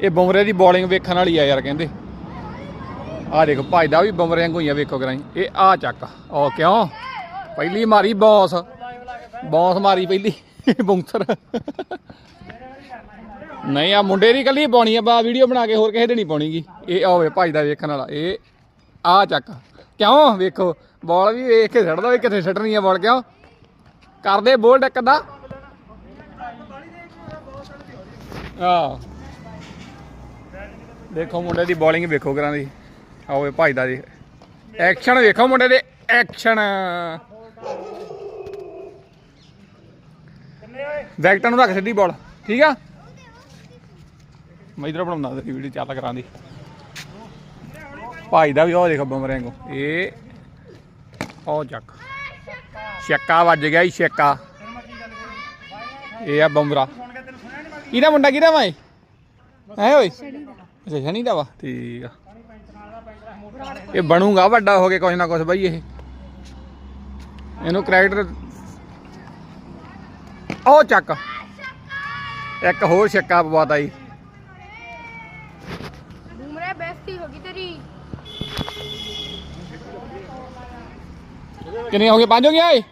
ਇਹ ਬੁਮਰੇ ਦੀ ਬੋਲਿੰਗ ਵੇਖਣ ਵਾਲੀ ਆ ਯਾਰ ਕਹਿੰਦੇ। ਆ ਦੇਖੋ ਭਜਦਾ ਵੀ ਬੁਮਰੇ ਵਾਂਗੂ ਹੀ ਆ ਵੇਖੋ ਕਰਾਈ। ਇਹ ਆ ਚੱਕ। ਉਹ ਕਿਉਂ? ਪਹਿਲੀ ਮਾਰੀ ਬੌਸ ਬੌਸ ਮਾਰੀ ਪਹਿਲੀ ਬੌਂਸਰ ਨਹੀਂ ਆ ਮੁੰਡੇ ਦੀ ਕੱਲੀ ਪਾਉਣੀ ਆ, ਬਾ ਵੀਡੀਓ ਬਣਾ ਕੇ ਹੋਰ ਕਿਸੇ ਦੇ ਨਹੀਂ ਪਾਉਣੀਗੀ। ਇਹ ਆਵੇ ਭਜਦਾ ਵੇਖਣ ਵਾਲਾ, ਇਹ ਆ ਚੱਕ। ਕਿਉਂ? ਵੇਖੋ ਬਾਲ ਵੀ ਵੇਖ ਕੇ ਛੱਡਦਾ ਵੀ, ਕਿੱਥੇ ਛੱਡਣੀ ਆ ਬਾਲ ਕਿਉਂ? ਕਰਦੇ ਬੋਲ ਡੱਕ ਦਾ ਆ ਦੇਖੋ ਮੁੰਡੇ ਦੀ ਬੋਲਿੰਗ ਵੇਖੋ ਕਰਾਂ ਦੀ। ਆਓ ਆਓਏ ਭਜਦਾ ਜੀ। ਐਕਸ਼ਨ ਵੇਖੋ ਮੁੰਡੇ ਦੇ ਐਕਸ਼ਨ ਵੈਕਟਰ ਨੂੰ ਰੱਖ ਸਿੱਧੀ ਬੋਲ, ਠੀਕ ਆ? ਮੈਂ ਇਧਰ ਬਣਾਉਂਦਾ ਤੇਰੀ ਵੀਡੀਓ ਚੱਲ ਕਰਾਂ ਦੀ। ਭਾਈ ਦਾ ਵੀ ਉਹ ਦੇਖੋ ਬਮਰਿਆਂ ਕੋ ਇਹ, ਉਹ ਚੱਕ। ਛੱਕਾ ਵੱਜ ਗਿਆ ਹੀ ਛੱਕਾ। ਇਹ ਆ ਬਮਰਾ। ਕਿਹਦਾ ਮੁੰਡਾ ਕਿਹਦਾ ਵਾ ਇਹ? ਹੈ ਓਏ? ਅੱਛਾ ਸ਼ਨੀ ਦਾ ਵਾ? ਠੀਕ ਆ। ਇਹ ਬਣੂਗਾ ਵੱਡਾ ਹੋ ਕੇ ਕੁਛ ਨਾ ਕੁਛ ਬਈ ਇਹ। ਇਹਨੂੰ ਕ੍ਰੈਡਿਟ ਉਹ ਚੱਕ। ਇੱਕ ਹੋਰ ਛੱਕਾ ਪਵਾਤਾ ਜੀ। ਬੂਮਰੇ ਬੇਇੱਜ਼ਤੀ ਹੋ ਗਈ ਤੇਰੀ। ਕਿੰਨੇ ਹੋ ਗਏ ਪੰਜ ਹੋ ਗਿਆ ਏ